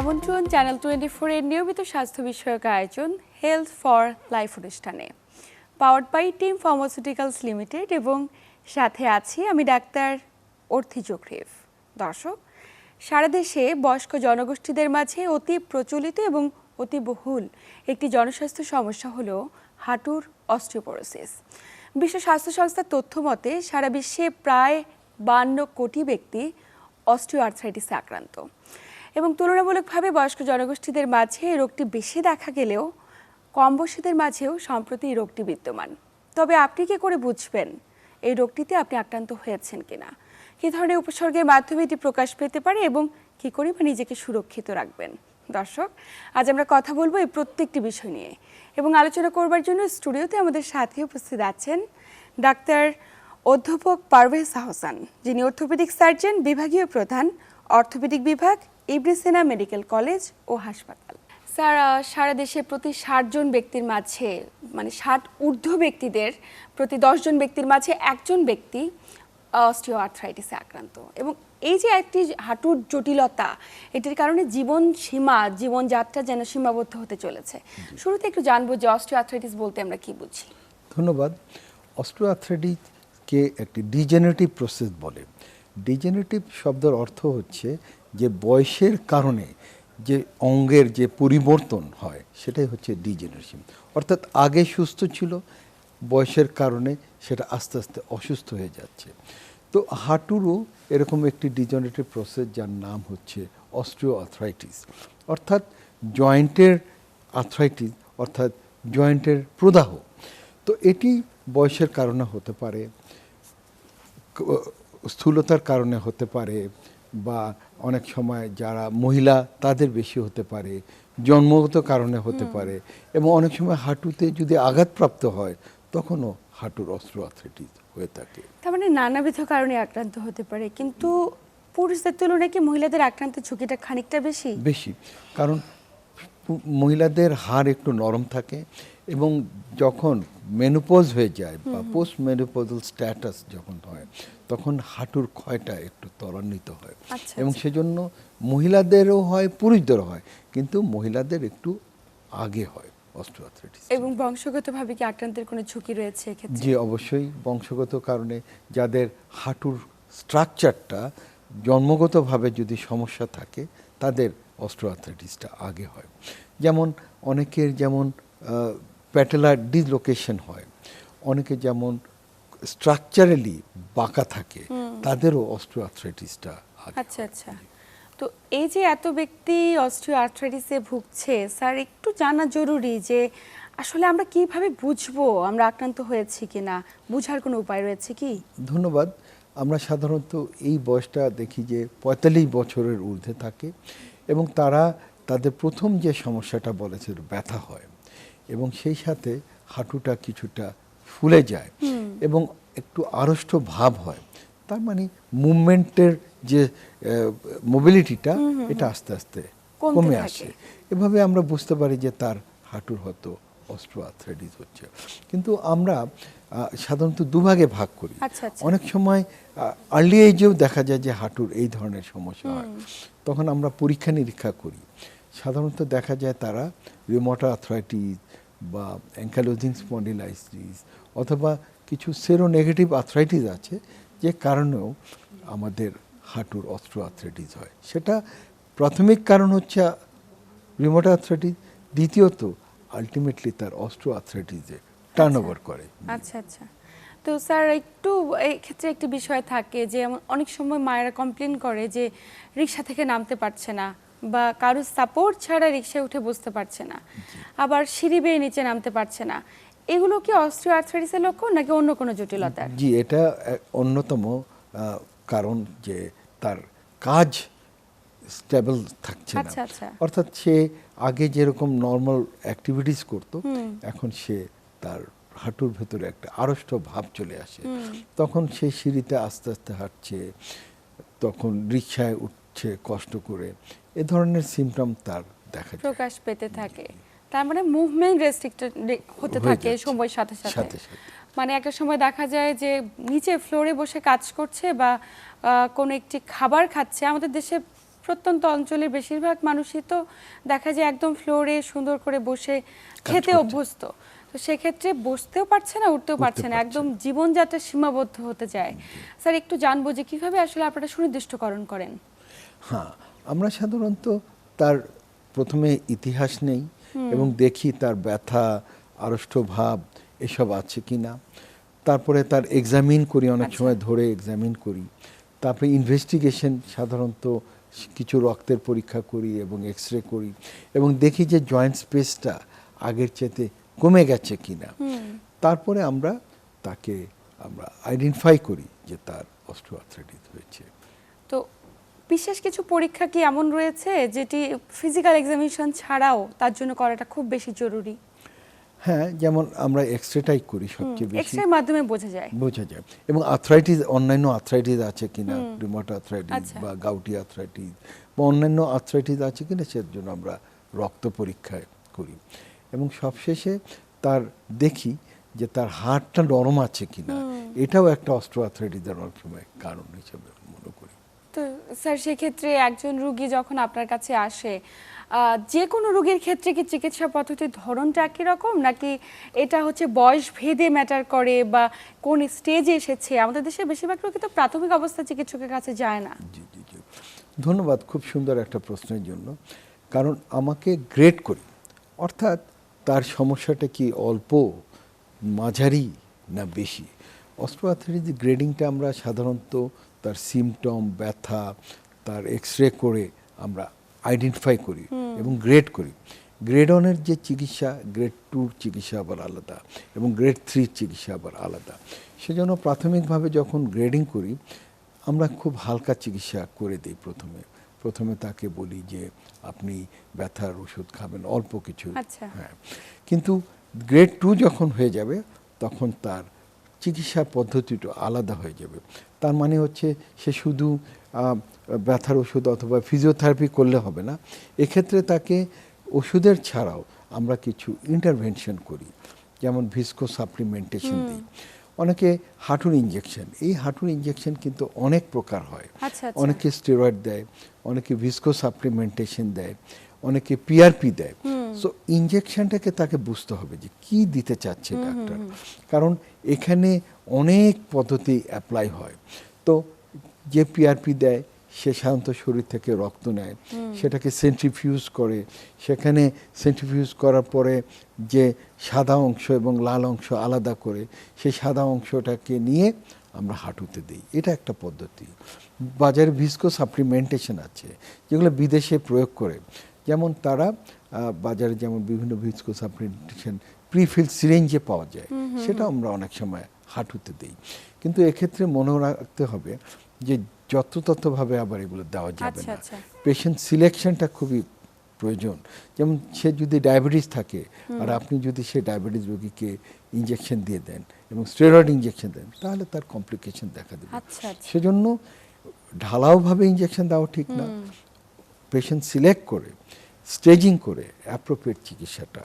আমন্ত্রণ channel twenty ফোরের নিয়মিত স্বাস্থ্য বিষয়ক আয়োজন হেলথ ফর লাইফ অনুষ্ঠানে। Powered by team pharmaceuticals limited এবং সাথে আছি আমি ডাক্তার অর্থি জোখরিফ দর্শক, সারা দেশে বয়স্ক জনগোষ্ঠীদের মাঝে অতি প্রচলিত এবং অতি বহুল একটি জনস্বাস্থ্য সমস্যা হল হাঁটুর অস্টিওপোরোসিস। বিশ্ব স্বাস্থ্য সংস্থার তথ্য মতে, সারা বিশ্বে প্রায় বান্ন কোটি ব্যক্তি অস্ট্রিও আর্থ্রাইটিসে আক্রান্ত। এবং তুলনামূলকভাবে বয়স্ক জনগোষ্ঠীদের মাঝে রোগটি বেশি দেখা গেলেও কম বয়সীদের মাঝেও সম্প্রতি এই রোগটি বিদ্যমান। তবে আপনি কি করে বুঝবেন এই রোগটিতে আপনি আক্রান্ত হয়েছেন কিনা? কী ধরনের উপসর্গের মাধ্যমে এটি প্রকাশ পেতে পারে এবং কী করে বা নিজেকে সুরক্ষিত রাখবেন? দর্শক, আজ আমরা কথা বলব এই প্রত্যেকটি বিষয় নিয়ে এবং আলোচনা করবার জন্য স্টুডিওতে আমাদের সাথে উপস্থিত আছেন ডাক্তার অধ্যাপক পারভেজ আহসান, যিনি অর্থোপেডিক সার্জন, বিভাগীয় প্রধান অর্থোপেডিক বিভাগ ইব্রিসেনা মেডিকেল কলেজ ও হাসপাতাল। স্যার সারা দেশে প্রতি ষাট জন ব্যক্তির মাঝে মানে ষাট ঊর্ধ্ব ব্যক্তিদের প্রতি দশজন ব্যক্তির মাঝে একজন ব্যক্তি অস্টিও আর্থ্রাইটিসে আক্রান্ত। এবং এই যে একটি হাঁটুর জটিলতা এটির কারণে জীবন সীমা জীবনযাত্রা যেন সীমাবদ্ধ হতে চলেছে। শুরুতে একটু জানব যে অস্টিও আর্থ্রাইটিস বলতে আমরা কি বুঝি। ধন্যবাদ। অস্ট্রোআথ্রাইটিসকে একটি ডিজেনারেটিভ প্রসেস বলে। ডিজেনারেটিভ শব্দের অর্থ হচ্ছে যে বয়সের কারণে যে অঙ্গের যে পরিবর্তন হয়, সেটাই হচ্ছে ডিজেনারেশন অর্থাৎ আগে সুস্থ ছিল, বয়সের কারণে সেটা আস্তে আস্তে অসুস্থ হয়ে যাচ্ছে। তো হাঁটুরও এরকম একটি ডিজেনারেটিভ প্রসেস যার নাম হচ্ছে অস্ট্রিওআথরাইটিস অর্থাৎ জয়েন্টের আর্থ্রাইটিস অর্থাৎ জয়েন্টের প্রদাহ। তো এটি বয়সের কারণে হতে পারে। স্থূলতার কারণে হতে পারে বা অনেক সময় যারা মহিলা তাদের বেশি হতে পারে জন্মগত কারণে হতে পারে এবং অনেক সময় হাঁটুতে যদি আঘাতপ্রাপ্ত হয় তখনও হাঁটুর অস্ত্র আথ্রাইটিস হয়ে থাকে। তার মানে নানাবিধ কারণে আক্রান্ত হতে পারে কিন্তু পুরুষদের তুলনায় কি মহিলাদের আক্রান্তের ঝুঁকিটা খানিকটা বেশি? বেশি কারণ মহিলাদের হাড় একটু নরম থাকে এবং যখন মেনোপজ হয়ে যায় বা পোস্ট মেনোপোজাল স্ট্যাটাস যখন হয় তখন হাঁটুর ক্ষয়টা একটু ত্বরান্বিত হয়। আচ্ছা, এবং আচ্ছা। সেজন্য মহিলাদেরও হয় পুরুষদেরও হয় কিন্তু মহিলাদের একটু আগে হয় অস্ট্রোআথ্রাইটিস এবং বংশগতভাবে কি আক্রান্তের কোনো ঝুঁকি রয়েছে এক্ষেত্রে? যে অবশ্যই। বংশগত কারণে যাদের হাঁটুর স্ট্রাকচারটা জন্মগতভাবে যদি সমস্যা থাকে তাদের অস্ট্রোআথ্রাইটিসটা আগে হয়। যেমন অনেকের যেমন প্যাটেলার ডিসলোকেশন হয় অনেকে যেমন স্ট্রাকচারালি বাঁকা থাকে তাদেরও অস্ট্রোআথ্রাইটিসটা আচ্ছা আচ্ছা। তো এই যে এত ব্যক্তি অস্ট্রিওআর্থ্রাইটিসে ভুগছে স্যার একটু জানা জরুরি যে আসলে আমরা কীভাবে বুঝব আমরা আক্রান্ত হয়েছি কিনা? বুঝার কোনো উপায় রয়েছে কি? ধন্যবাদ। আমরা সাধারণত এই বয়সটা দেখি যে পঁয়তাল্লিশ বছরের ঊর্ধ্বে থাকে। এবং তারা তাদের প্রথম যে সমস্যাটা বলেছে ব্যথা হয় এবং সেই সাথে হাঁটুটা কিছুটা ফুলে যায় এবং একটু আড়ষ্ট ভাব হয়। তার মানে মুভমেন্টের যে মোবিলিটিটা এটা আস্তে আস্তে কমে আসে। এভাবে আমরা বুঝতে পারি যে তার হাঁটুর হয়তো অস্ট্রোআথ্রাইটিস হচ্ছে। কিন্তু আমরা সাধারণত দুভাগে ভাগ করি। আচ্ছা, আচ্ছা। অনেক সময় আর্লি এজেও দেখা যায় যে হাঁটুর এই ধরনের সমস্যা হয়। তখন আমরা পরীক্ষা নিরীক্ষা করি। সাধারণত দেখা যায় তারা রিমোটা আর্থ্রাইটিস বা অ্যাঙ্কালোজিং স্পন্ডিলাইসিস অথবা কিছু সেরো নেগেটিভ আর্থ্রাইটিস আছে যে কারণেও আমাদের হাঁটুর অস্ট্রো আর্থ্রাইটিস হয়। সেটা প্রাথমিক কারণ হচ্ছে রিমোটা আর্থ্রাইটিস দ্বিতীয়ত আলটিমেটলি তার অস্ট্রো আর্থ্রাইটিসে টার্ন ওভার করে। আচ্ছা আচ্ছা। তো স্যার একটু এই ক্ষেত্রে একটি বিষয় থাকে যে অনেক সময় মায়েরা কমপ্লেন করে যে রিক্সা থেকে নামতে পারছে না বা কারোর সাপোর্ট ছাড়া রিক্সায় উঠে বসতে পারছে না। আবার সিঁড়ি বেয়ে নিচে নামতে পারছে না। এগুলো কি অস্ট্রিও আর্থ্রাইটিসের লক্ষণ নাকি অন্য কোনো জটিলতা জি এটা অন্যতম কারণ যে তার কাজ স্টেবল থাকছে না। আচ্ছা, আচ্ছা। অর্থাৎ সে আগে যেরকম নর্মাল অ্যাক্টিভিটিস করত এখন সে তার হাঁটুর ভেতরে একটা আড়ষ্ট ভাব চলে আসে। তখন সে সিঁড়িতে আস্তে আস্তে হাঁটছে তখন রিক্সায় উঠছে কষ্ট করে এ ধরনের সিমটম তার দেখা যায়। প্রকাশ পেতে থাকে। তার মানে মুভমেন্ট রেস্ট্রিক্টেড হতে থাকে সময়ের সাথে সাথে। মানে একটা সময় দেখা যায় যে নিচে ফ্লোরে বসে কাজ করছে বা কোনো একটি খাবার খাচ্ছে। আমাদের দেশে প্রত্যন্ত অঞ্চলের বেশিরভাগ মানুষই তো দেখা যায় একদম ফ্লোরে সুন্দর করে বসে খেতে অভ্যস্ত। তো সেক্ষেত্রে বসতেও পারছে না উঠতেও পারছে না। একদম জীবনযাত্রা সীমাবদ্ধ হতে যায়। স্যার একটু জানব যে কীভাবে আসলে আপনারা সুনির্দিষ্টকরণ করেন? হ্যাঁ আমরা সাধারণত তার প্রথমে ইতিহাস নেই এবং দেখি তার ব্যথা আড়ষ্ট ভাব এসব আছে কি না তারপরে তার এক্সামিন করি অনেক আচ্ছা। সময় ধরে এক্সামিন করি। তারপরে ইনভেস্টিগেশন সাধারণত কিছু রক্তের পরীক্ষা করি এবং এক্স রে করি এবং দেখি যে জয়েন্ট স্পেসটা আগের চেতে কমে গেছে কিনা। তারপরে আমরা তাকে আমরা আইডেন্টিফাই করি যে তার অস্ট্রোআর্থ্রাইটিস হয়েছে। তো বিশেষ কিছু পরীক্ষা কি এমন রয়েছে যেটি ফিজিক্যাল এক্সামিনেশন ছাড়াও তার জন্য করাটা খুব বেশি জরুরি? হ্যাঁ যেমন আমরা এক্সরেটাই করি সবচেয়ে বেশি। এক্স মাধ্যমে বোঝা যায়। বোঝা যায়। এবং আর্থ্রাইটিস অন্যান্য আর্থ্রাইটিস আছে কিনা রিমোট আর্থ্রাইটিস। বা গাউটি আর্থ্রাইটিস বা অন্যান্য আর্থ্রাইটিস আছে কিনা সের জন্য আমরা রক্ত পরীক্ষা করি। এবং সবশেষে তার দেখি যে তার হাড়টা নরম আছে কিনা। এটাও একটা অস্ট্রো আর্থ্রাইটিসের অনেক সময় কারণ হিসেবে মনে করি। তো স্যার সেক্ষেত্রে একজন রুগী যখন আপনার কাছে আসে যে কোনো রোগীর ক্ষেত্রে কি চিকিৎসা পদ্ধতির ধরনটা একই রকম? নাকি এটা হচ্ছে বয়স ভেদে ম্যাটার করে বা কোন স্টেজে এসেছে? আমাদের দেশে বেশিরভাগ রোগী তো প্রাথমিক অবস্থা চিকিৎসকের কাছে যায় না। ধন্যবাদ খুব সুন্দর একটা প্রশ্নের জন্য। কারণ আমাকে গ্রেড করি। অর্থাৎ তার সমস্যাটা কি অল্প, মাঝারি না বেশি? অস্ট্রোআর্থ্রাইটিস গ্রেডিংটা আমরা সাধারণত তার সিমটম ব্যথা, তার এক্স রে করে আমরা আইডেন্টিফাই করি এবং গ্রেড করি। গ্রেড ওয়ানের যে চিকিৎসা গ্রেড টুর চিকিৎসা আবার আলাদা এবং গ্রেড থ্রির চিকিৎসা আবার আলাদা। সেজন্য প্রাথমিকভাবে যখন গ্রেডিং করি আমরা খুব হালকা চিকিৎসা করে দিই প্রথমে। প্রথমে তাকে বলি যে আপনি ব্যথার ওষুধ খাবেন অল্প কিছু। আচ্ছা। হ্যাঁ। কিন্তু গ্রেড টু যখন হয়ে যাবে তখন তার চিকিৎসা পদ্ধতিটা আলাদা হয়ে যাবে। তার মানে হচ্ছে সে শুধু ব্যথার ওষুধ অথবা ফিজিওথেরাপি করলে হবে না। এক্ষেত্রে তাকে ওষুধের ছাড়াও আমরা কিছু ইন্টারভেনশন করি। যেমন ভিস্কো সাপ্লিমেন্টেশন দিই। অনেকে হাঁটুর ইঞ্জেকশন এই হাঁটুর ইঞ্জেকশন কিন্তু অনেক প্রকার হয়। আচ্ছা, আচ্ছা। অনেকে স্টেরয়েড দেয় অনেকে ভিস্কো সাপ্লিমেন্টেশন দেয়। অনেকে পিআরপি দেয়। সো ইঞ্জেকশনটাকে তাকে বুঝতে হবে যে কি দিতে চাচ্ছে ডাক্তার কারণ এখানে অনেক পদ্ধতি অ্যাপ্লাই হয়। তো যে পিআরপি দেয় সে সাধারণত শরীর থেকে রক্ত নেয়। সেটাকে সেন্ট্রিফিউজ করে। সেখানে সেন্ট্রিফিউজ করার পরে যে সাদা অংশ এবং লাল অংশ আলাদা করে সেই সাদা অংশটাকে নিয়ে আমরা হাঁটুতে দিই। এটা একটা পদ্ধতি। বাজারে ভিস্কো সাপ্লিমেন্টেশন আছে যেগুলো বিদেশে প্রয়োগ করে। যেমন তারা বাজারে যেমন বিভিন্ন ভিস্কো সাপ্লিমেন্টেশন প্রিফিল সিরেঞ্জে পাওয়া যায়। সেটা আমরা অনেক সময় হাঁটুতে দিই। কিন্তু এক্ষেত্রে মনে রাখতে হবে যে যত্রতত্ত্বভাবে আবার এগুলো দেওয়া যাবে আচ্ছা, না। আচ্ছা। পেশেন্ট সিলেকশনটা খুবই প্রয়োজন। যেমন সে যদি ডায়াবেটিস থাকে আর আপনি যদি সে ডায়াবেটিস রোগীকে ইঞ্জেকশন দিয়ে দেন এবং স্টেরয়েড ইঞ্জেকশন দেন তাহলে তার কমপ্লিকেশন দেখা দেবে। আচ্ছা, আচ্ছা। সেজন্য ঢালাওভাবে ইঞ্জেকশন দেওয়া ঠিক না। পেশেন্ট সিলেক্ট করে স্টেজিং করে অ্যাপ্রোপ্রিয়েট চিকিৎসাটা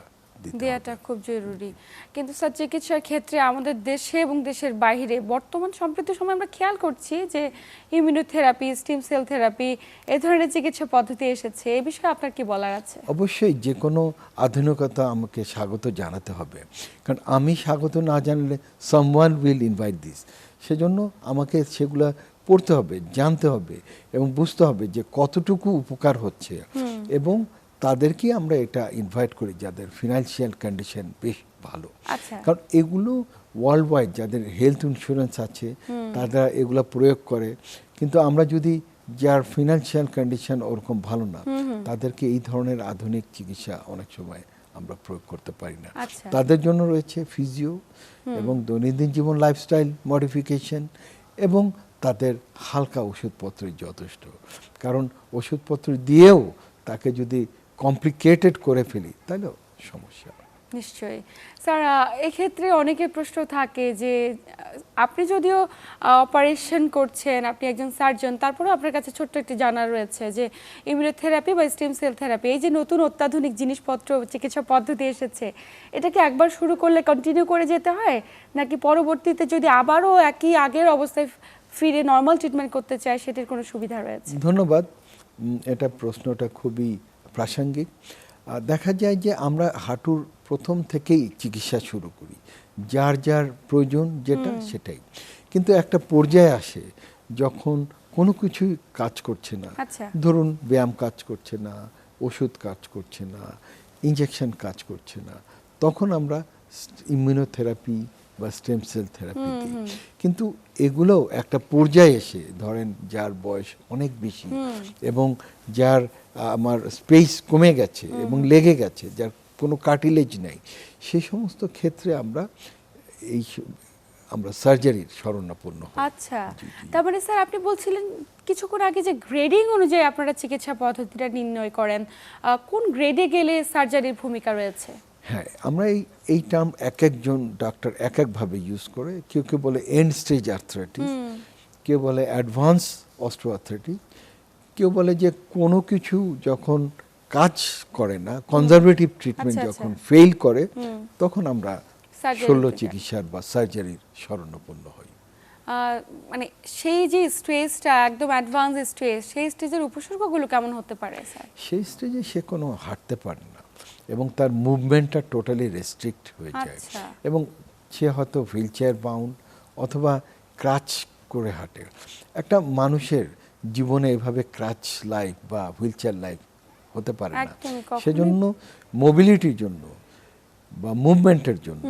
দেওয়াটা খুব জরুরি। কিন্তু স্যার চিকিৎসার ক্ষেত্রে আমাদের দেশে এবং দেশের বাইরে বর্তমান সম্প্রতি সময় আমরা খেয়াল করছি যে ইমিউনোথেরাপি স্টিম সেল থেরাপি এ ধরনের চিকিৎসা পদ্ধতি এসেছে। এই বিষয়ে আপনার কি বলার আছে? অবশ্যই যে কোনো আধুনিকতা আমাকে স্বাগত জানাতে হবে। কারণ আমি স্বাগত না জানলে সামওয়ান উইল ইনভাইট দিস সেজন্য আমাকে সেগুলা পড়তে হবে জানতে হবে এবং বুঝতে হবে যে কতটুকু উপকার হচ্ছে। এবং তাদেরকে আমরা এটা ইনভাইট করি যাদের ফিনান্সিয়াল কন্ডিশন বেশ ভালো। আচ্ছা। কারণ এগুলো ওয়ার্ল্ড ওয়াইড যাদের হেলথ ইন্স্যুরেন্স আছে তারা এগুলো প্রয়োগ করে। কিন্তু আমরা যদি যার ফিনান্সিয়াল কন্ডিশন ওরকম ভালো না তাদেরকে এই ধরনের আধুনিক চিকিৎসা অনেক সময় আমরা প্রয়োগ করতে পারি না। আচ্ছা। তাদের জন্য রয়েছে ফিজিও এবং দৈনন্দিন জীবন লাইফস্টাইল মডিফিকেশন এবং তাদের হালকা ওষুধপত্রই যথেষ্ট। কারণ ওষুধপত্র দিয়েও তাকে যদি কমপ্লিকেটেড করে ফেলি তাহলে সমস্যা। নিশ্চয়ই। স্যার এক্ষেত্রে অনেকের প্রশ্ন থাকে যে আপনি যদিও অপারেশন করছেন আপনি একজন সার্জন তারপরেও আপনার কাছে ছোট্ট একটি জানা রয়েছে যে ইমিউনোথেরাপি বা স্টেম সেল থেরাপি এই যে নতুন অত্যাধুনিক জিনিসপত্র চিকিৎসা পদ্ধতি এসেছে এটাকে একবার শুরু করলে কন্টিনিউ করে যেতে হয়? নাকি পরবর্তীতে যদি আবারও একই আগের অবস্থায় ফিরে নর্মাল ট্রিটমেন্ট করতে চায় সেটির কোনো সুবিধা রয়েছে? ধন্যবাদ। এটা প্রশ্নটা খুবই প্রাসঙ্গিক। আর দেখা যায় যে আমরা হাঁটুর প্রথম থেকেই চিকিৎসা শুরু করি। যার যার প্রয়োজন যেটা সেটাই। কিন্তু একটা পর্যায়ে আসে যখন কোনো কিছুই কাজ করছে না। আচ্ছা। ধরুন ব্যায়াম কাজ করছে না ওষুধ কাজ করছে না ইঞ্জেকশন কাজ করছে না তখন আমরা ইমিউনোথেরাপি বা স্টেম সেল থেরাপি দিই কিন্তু এগুলোও একটা পর্যায়ে এসে ধরেন যার বয়স অনেক বেশি এবং যার আমার স্পেস কমে গেছে এবং লেগে গেছে যার কোনো কার্টিলেজ নেই সেই সমস্ত ক্ষেত্রে আমরা এই আমরা সার্জারির শরণাপন্ন হই। আচ্ছা। তার মানে স্যার আপনি বলছিলেন কিছুক্ষণ আগে যে গ্রেডিং অনুযায়ী আপনারা চিকিৎসা পদ্ধতিটা নির্ণয় করেন কোন গ্রেডে গেলে সার্জারির ভূমিকা রয়েছে? হ্যাঁ আমরা এই এই টার্ম এক একজন ডাক্তার এক একভাবে ইউজ করে কেউ কেউ বলে এন্ড স্টেজ আর্থ্রাইটিস কেউ বলে অ্যাডভান্স অস্ট্রোআর্থ্রাইটিস কেউ বলে যে কোনো কিছু যখন কাজ করে না কনজারভেটিভ ট্রিটমেন্ট আচ্ছা, যখন আচ্ছা। ফেল করে তখন আমরা শল্য চিকিৎসার বা সার্জারির শরণাপন্ন হই। মানে সেই যে স্ট্রেসটা একদম অ্যাডভান্স স্ট্রেস সেই স্টেজের উপসর্গগুলো কেমন হতে পারে স্যার? সেই স্টেজে সে কোনো হাঁটতে পারে না। এবং তার মুভমেন্টটা টোটালি রেস্ট্রিক্ট হয়ে যায়। আচ্ছা। এবং সে হয়তো হুইল চেয়ার বাউন্ড অথবা ক্রাচ করে হাঁটে। একটা মানুষের জীবনে এভাবে ক্রাচ লাইফ বা হুইল চেয়ার লাইফ হতে পারে না। সেজন্য মোবিলিটির জন্য বা মুভমেন্টের জন্য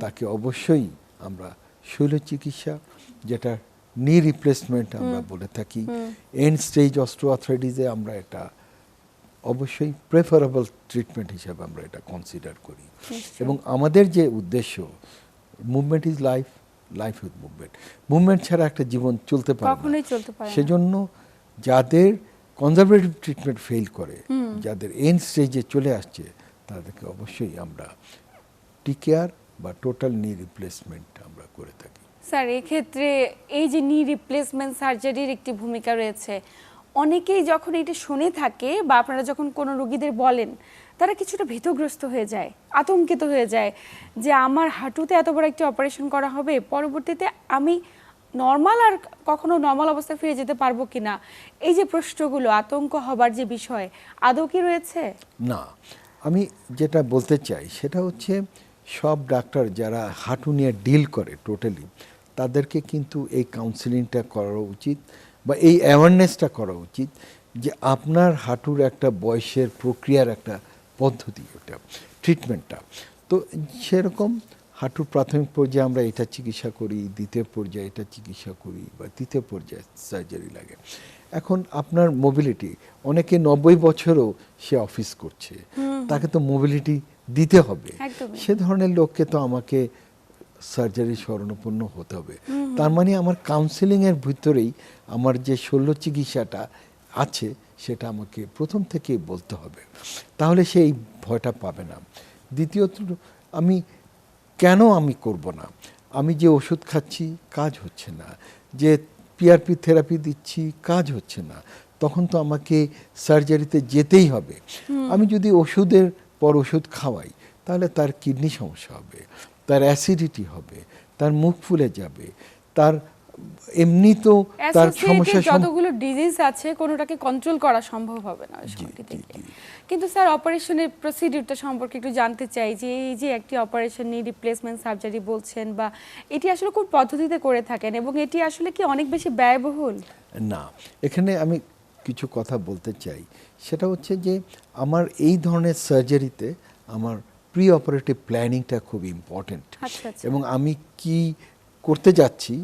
তাকে অবশ্যই আমরা শৈল চিকিৎসা যেটা নি রিপ্লেসমেন্ট আমরা বলে থাকি এন্ড স্টেজ অস্ট্রোআথ্রাইটিসে আমরা এটা অবশ্যই প্রেফারেবল ট্রিটমেন্ট হিসেবে আমরা এটা কনসিডার করি। এবং আমাদের যে উদ্দেশ্য movement is life life with movement movement ছাড়া একটা জীবন চলতে পারে কখনোই চলতে পারে সেজন্য যাদের কনজারভেটিভ ট্রিটমেন্ট ফেল করে যাদের এন্ড স্টেজে চলে আসছে তাদেরকে অবশ্যই আমরা টিকেয়ার বা টোটাল নি রিপ্লেসমেন্ট আমরা করে থাকি। স্যার এক্ষেত্রে এই যে নি রিপ্লেসমেন্ট সার্জারির একটি ভূমিকা রয়েছে অনেকেই যখন এটা শুনে থাকে বা আপনারা যখন কোনো রোগীদের বলেন, তারা কিছুটা ভীতগ্রস্ত হয়ে যায়, আতঙ্কিত হয়ে যায় যে আমার হাঁটুতে এত বড় একটি অপারেশন করা হবে, পরবর্তীতে আমি নর্মাল আর কখনো নর্মাল অবস্থায় ফিরে যেতে পারব কিনা এই যে প্রশ্নগুলো, আতঙ্ক হবার যে বিষয়, আদৌ কি রয়েছে? না। আমি যেটা বলতে চাই সেটা হচ্ছে সব ডাক্তার যারা হাঁটু নিয়ে ডিল করে টোটালি, তাদেরকে কিন্তু এই কাউন্সিলিংটা করা উচিত। বা এই অ্যাওয়ারনেসটা করা উচিত যে আপনার হাঁটুর একটা বয়সের প্রক্রিয়ার একটা পদ্ধতি ওটা ট্রিটমেন্টটা তো সেরকম হাঁটুর প্রাথমিক পর্যায়ে আমরা এটা চিকিৎসা করি দ্বিতীয় পর্যায়ে এটা চিকিৎসা করি বা তৃতীয় পর্যায়ে সার্জারি লাগে। এখন আপনার মোবিলিটি অনেকে নব্বই বছরও সে অফিস করছে। তাকে তো মোবিলিটি দিতে হবে। সে ধরনের লোককে তো আমাকে সার্জারি শরণাপন্ন হতে হবে। তার মানে আমার কাউন্সিলিংয়ের ভিতরেই আমার যে শল্য চিকিৎসাটা আছে সেটা আমাকে প্রথম থেকেই বলতে হবে। তাহলে সে এই ভয়টা পাবে না। দ্বিতীয়ত আমি কেন আমি করব না? আমি যে ওষুধ খাচ্ছি কাজ হচ্ছে না। যে পিআরপি থেরাপি দিচ্ছি কাজ হচ্ছে না। তখন তো আমাকে সার্জারিতে যেতেই হবে। আমি যদি ওষুধের পর ওষুধ খাওয়াই তাহলে তার কিডনি সমস্যা হবে। তার অ্যাসিডিটি হবে তার মুখ ফুলে যাবে তার এমনি তো তার সমস্যা যতগুলো ডিজিজ আছে কোনোটাকে কন্ট্রোল করা সম্ভব হবে না। কিন্তু স্যার অপারেশনের প্রসিডিউরটা সম্পর্কে একটু জানতে চাই যে এই যে একটি অপারেশন নিয়ে রিপ্লেসমেন্ট সার্জারি বলছেন বা এটি আসলে কোন পদ্ধতিতে করে থাকেন এবং এটি আসলে কি অনেক বেশি ব্যয়বহুল? না এখানে আমি কিছু কথা বলতে চাই। সেটা হচ্ছে যে আমার এই ধরনের সার্জারিতে আমার প্রি অপারেটিভ প্ল্যানিংটা খুব ইম্পর্টেন্ট আচ্ছা, আচ্ছা। এবং আমি কি করতে যাচ্ছি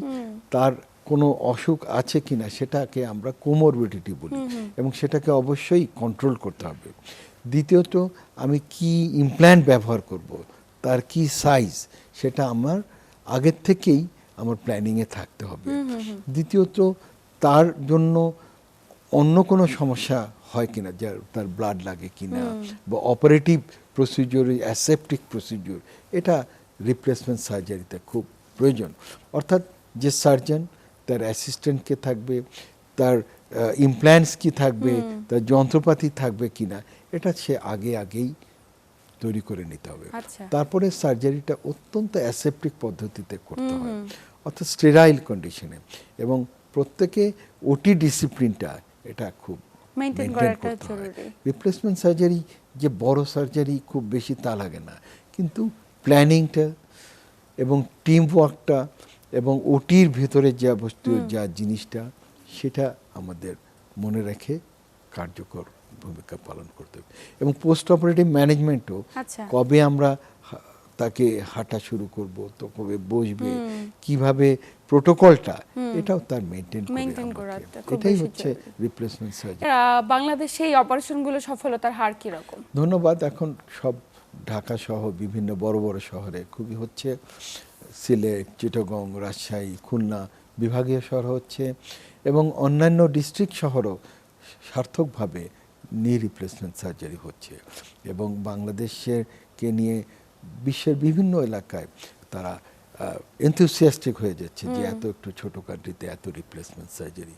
তার কোনো অসুখ আছে কিনা সেটাকে আমরা কোমরবিডিটি বলি। এবং সেটাকে অবশ্যই কন্ট্রোল করতে হবে। দ্বিতীয়ত আমি কি ইমপ্ল্যান্ট ব্যবহার করব তার কি সাইজ সেটা আমার আগের থেকেই আমার প্ল্যানিংয়ে থাকতে হবে। দ্বিতীয়ত তার জন্য অন্য কোনো সমস্যা হয় কিনা যার তার ব্লাড লাগে কিনা বা অপারেটিভ প্রসিডিওর অ্যাসেপটিক প্রসিডিওর এটা রিপ্লেসমেন্ট সার্জারিতে খুব প্রয়োজন। অর্থাৎ যে সার্জন তার অ্যাসিস্ট্যান্ট কে থাকবে তার ইমপ্ল্যান্টস কি থাকবে তার যন্ত্রপাতি থাকবে কিনা এটা সে আগে আগেই তৈরি করে নিতে হবে। আচ্ছা। তারপরে সার্জারিটা অত্যন্ত অ্যাসেপ্টিক পদ্ধতিতে করতে হয়। অর্থাৎ স্টেরাইল কন্ডিশনে এবং প্রত্যেকে ওটি ডিসিপ্লিনটা এটা খুব Maintain করাটা জরুরি। রিপ্লেসমেন্ট সার্জারি যে বড় সার্জারি খুব বেশি তা লাগে না কিন্তু প্ল্যানিংটা এবং টিম ওয়ার্কটা এবং ওটির ভেতরে যা বস্তু যা জিনিসটা সেটা আমাদের মনে রেখে কার্যকর ভূমিকা পালন করতে হবে এবং পোস্ট অপারেটিভ ম্যানেজমেন্টও। কবে আমরা তাকে হাঁটা শুরু করব তো কবে বসবে কীভাবে প্রোটোকলটা এটাও তার মেনটেন করাটা খুব এটাই হচ্ছে রিপ্লেসমেন্ট সার্জারি বাংলাদেশে এই অপারেশনগুলো সফলতার হার কীরকম? ধন্যবাদ। এখন সব ঢাকা সহ বিভিন্ন বড় বড় শহরে খুবই হচ্ছে সিলেট চিটগং রাজশাহী খুলনা বিভাগীয় শহর হচ্ছে এবং অন্যান্য ডিস্ট্রিক্ট শহরও সার্থকভাবে নি রিপ্লেসমেন্ট সার্জারি হচ্ছে এবং বাংলাদেশের কে নিয়ে বিশ্বের বিভিন্ন এলাকায় তারা এনথুসিয়াস্টিক হয়ে যাচ্ছে যে এত একটু ছোট কান্ট্রিতে এত রিপ্লেসমেন্ট সার্জারি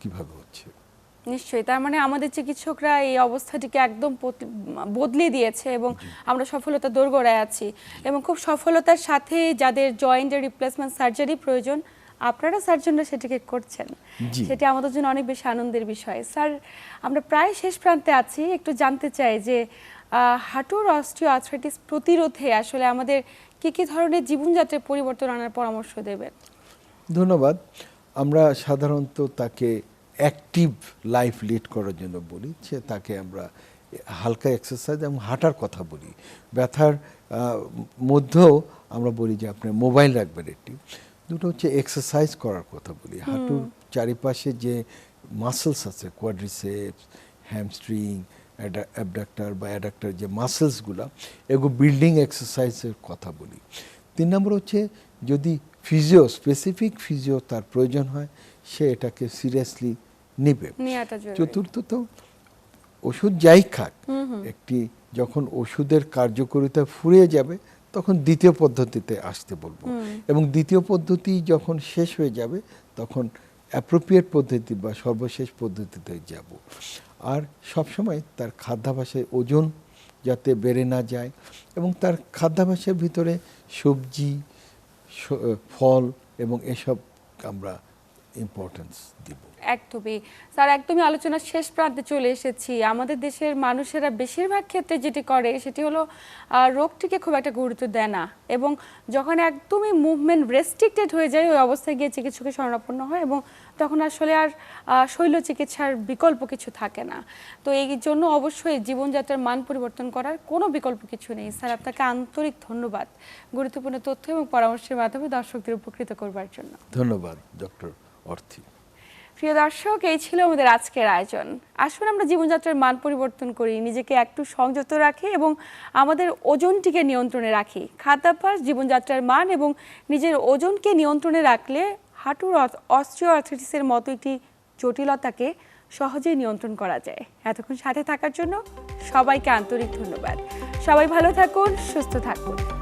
কীভাবে হচ্ছে? নিশ্চয়ই তার মানে আমাদের চিকিৎসকরা এই অবস্থাটিকে একদম বদলে দিয়েছে এবং আমরা সফলতা দোরগোড়ায় আছি এবং খুব সফলতার সাথে যাদের জয়েন্টের রিপ্লেসমেন্ট সার্জারি প্রয়োজন আপনারা সার্জনরা সেটিকে করছেন। সেটি আমাদের জন্য অনেক বেশি আনন্দের বিষয়। স্যার আমরা প্রায় শেষ প্রান্তে আছি। একটু জানতে চাই যে হাঁটুর অস্টিও আর্থ্রাইটিস প্রতিরোধে আসলে আমাদের কি কি ধরনের জীবনযাত্রায় পরিবর্তন আনার পরামর্শ দেবেন? ধন্যবাদ। আমরা সাধারণত তাকে অ্যাক্টিভ লাইফ লিড করার জন্য বলি। যে তাকে আমরা হালকা এক্সারসাইজ এবং হাঁটার কথা বলি। ব্যথার মধ্যেও আমরা বলি যে আপনি মোবাইল রাখবেন একটি। দুটো হচ্ছে এক্সারসাইজ করার কথা বলি। হাঁটুর চারিপাশে যে মাসেলস আছে কোয়াড্রিসেপস হ্যামস্ট্রিং অ্যাবডাক্টার বা অ্যাডাক্টার যে মাসেলসগুলো এগুলো বিল্ডিং এক্সারসাইজের কথা বলি। তিন নম্বর হচ্ছে যদি ফিজিও স্পেসিফিক ফিজিও তার প্রয়োজন হয় সে এটাকে সিরিয়াসলি নেবে। জরুরি। চতুর্থত ওষুধ যাই খাক একটি যখন ওষুধের কার্যকারিতা ফুরিয়ে যাবে তখন দ্বিতীয় পদ্ধতিতে আসতে বলব। এবং দ্বিতীয় পদ্ধতি যখন শেষ হয়ে যাবে তখন অ্যাপ্রোপ্রিয়েট পদ্ধতি বা সর্বশেষ পদ্ধতিতে যাব। আর সবসময় তার খাদ্যাভাসের ওজন যাতে বেড়ে না যায় এবং তার খাদ্যাভাসের ভিতরে সবজি ফল এবং এসব আমরা ইম্পর্টেন্স দিব। একদমই। স্যার, একদমই আলোচনার শেষ প্রান্তে চলে এসেছি। আমাদের দেশের মানুষেরা বেশিরভাগ ক্ষেত্রে যেটি করে সেটি হলো রোগটিকে খুব একটা গুরুত্ব দেয় না এবং যখন একদমই মুভমেন্ট রেস্ট্রিক্টেড হয়ে যায়, ওই অবস্থায় গিয়ে চিকিৎসকের শরণাপন্ন হয় এবং তখন আসলে আর শৈল চিকিৎসার বিকল্প কিছু থাকে না। তো এই জন্য অবশ্যই জীবনযাত্রার মান পরিবর্তন করার কোনো বিকল্প কিছু নেই। স্যার আপনাকে আন্তরিক ধন্যবাদ গুরুত্বপূর্ণ তথ্য এবং পরামর্শের মাধ্যমে দর্শকদের উপকৃত করবার জন্য। ধন্যবাদ ডক্টর অর্থী। প্রিয় দর্শক এই ছিল আমাদের আজকের আয়োজন। আসুন আমরা জীবনযাত্রার মান পরিবর্তন করি নিজেকে একটু সংযত রাখি এবং আমাদের ওজনটিকে নিয়ন্ত্রণে রাখি। খাদ্যাভ্যাস জীবনযাত্রার মান এবং নিজের ওজনকে নিয়ন্ত্রণে রাখলে হাঁটুর অস্ট্রিও মতো একটি জটিলতাকে সহজেই নিয়ন্ত্রণ করা যায়। এতক্ষণ সাথে থাকার জন্য সবাইকে আন্তরিক ধন্যবাদ। সবাই ভালো থাকুন, সুস্থ থাকুন।